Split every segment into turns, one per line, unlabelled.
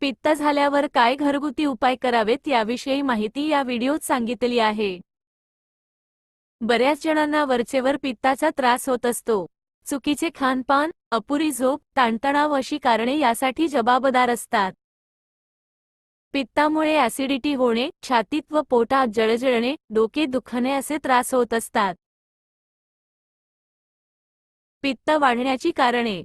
पित्त झाल्यावर काय घरगुती उपाय करावेत याविषयी माहिती या व्हिडिओत सांगितली आहे. बऱ्याच जणांना वरचेवर पित्ताचा त्रास होत असतो. चुकीचे खानपान अपुरी झोप ताणतणाव अशी कारणे यासाठी जबाबदार असतात. पित्तामुळे ऍसिडिटी होणे छातीत व पोटात जळजळणे डोके दुखणे असे त्रास होत असतात. पित्त वाढण्याची कारणे.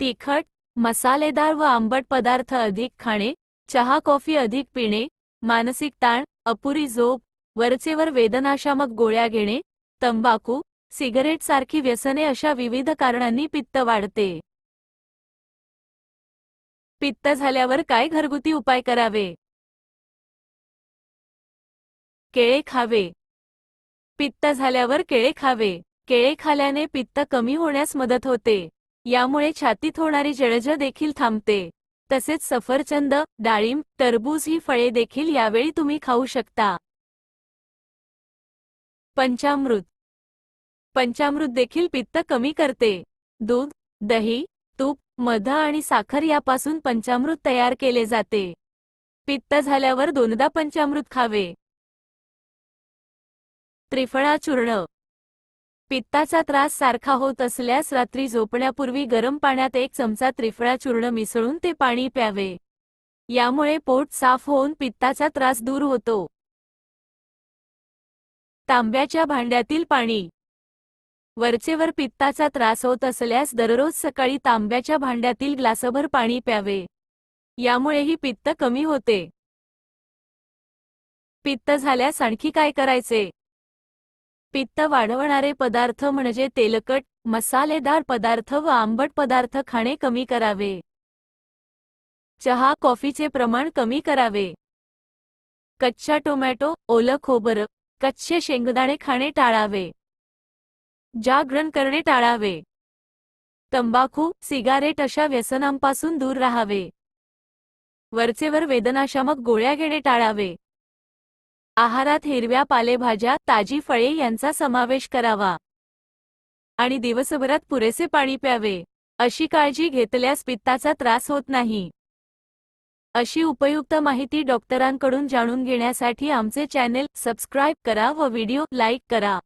तिखट मसालेदार व आंबट पदार्थ अधिक खाणे चहा कॉफी अधिक पिणे मानसिक ताण अपुरी झोप वरचेवर वेदनाशामक गोळ्या घेणे तंबाखू सिगरेट सारखी व्यसने अशा विविध कारणांनी पित्त वाढते. पित्त झाल्यावर काय घरगुती उपाय करावे? केळे खावे. पित्त झाल्यावर केळे खावे. केळे खाल्याने पित्त कमी होण्यास मदत होते. यामुळे छातीत होणारी जळजळ देखील थांबते. तसेच सफरचंद डाळिंब टरबूज ही फळे देखील यावेळी तुम्ही खाऊ शकता. पंचामृत. पंचामृत देखील पित्त कमी करते. दूध दही तूप मध आणि साखर यापासून पंचामृत तयार केले जाते. पित्त झाल्यावर दोनदा पंचामृत खावे. त्रिफळा चूर्ण पित्ताचा त्रास सारखा होत असल्यास रात्री झोपण्यापूर्वी गरम पाण्यात एक चमचा त्रिफळा चूर्ण मिसळून ते पाणी प्यावे. यामुळे पोट साफ होऊन पित्ताचा त्रास दूर होतो. तांब्याच्या भांड्यातील पाणी. वरचेवर पित्ताचा त्रास होत असल्यास दररोज सकाळी तांब्याच्या भांड्यातील ग्लासभर पाणी प्यावे. यामुळेही पित्त कमी होते. पित्त झाल्यास आणखी काय करायचे? पित्त वाढवणारे पदार्थ म्हणजे तेलकट मसालेदार पदार्थ व आंबट पदार्थ खाणे कमी करावे. चहा कॉफीचे प्रमाण कमी करावे. कच्चा टोमॅटो ओलं खोबरं कच्चे शेंगदाणे खाणे टाळावे. जागरण करणे टाळावे. तंबाखू सिगारेट अशा व्यसनांपासून दूर राहावे. वरचेवर वेदनाशामक गोळ्या घेणे टाळावे. आहारात हिरव्या पालेभाज्या ताजी फळे यांचा समावेश करावा. आणि दिवसभरात पुरेसे पाणी प्यावे. अशी काळजी घेतल्यास पित्ताचा त्रास होत नाही. अशी उपयुक्त माहिती डॉक्टरांकडून जाणून घेण्यासाठी आमचे चॅनेल सबस्क्राईब करा व व्हिडिओ लाईक करा.